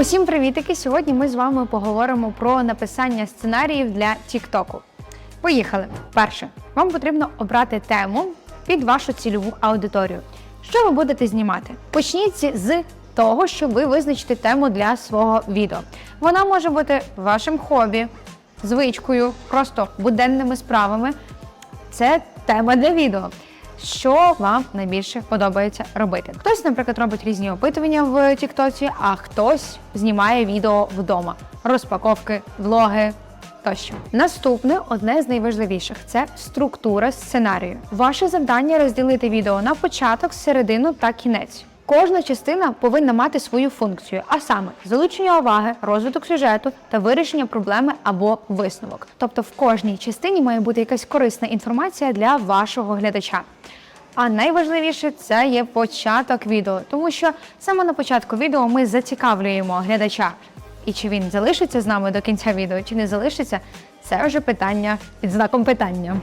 Усім привітики! Сьогодні ми з вами поговоримо про написання сценаріїв для Тіктоку. Поїхали! Перше, вам потрібно обрати тему під вашу цільову аудиторію. Що ви будете знімати? Почніть з того, що ви визначите тему для свого відео. Вона може бути вашим хобі, звичкою, просто буденними справами. Це тема для відео. Що вам найбільше подобається робити? Хтось, наприклад, робить різні опитування в Тіктоці, а хтось знімає відео вдома, розпаковки, влоги. Тощо наступне одне з найважливіших це структура сценарію. Ваше завдання розділити відео на початок, середину та кінець. Кожна частина повинна мати свою функцію, а саме залучення уваги, розвиток сюжету та вирішення проблеми або висновок. Тобто в кожній частині має бути якась корисна інформація для вашого глядача. А найважливіше це є початок відео, тому що саме на початку відео ми зацікавлюємо глядача. І чи він залишиться з нами до кінця відео, чи не залишиться, це вже питання під знаком питання.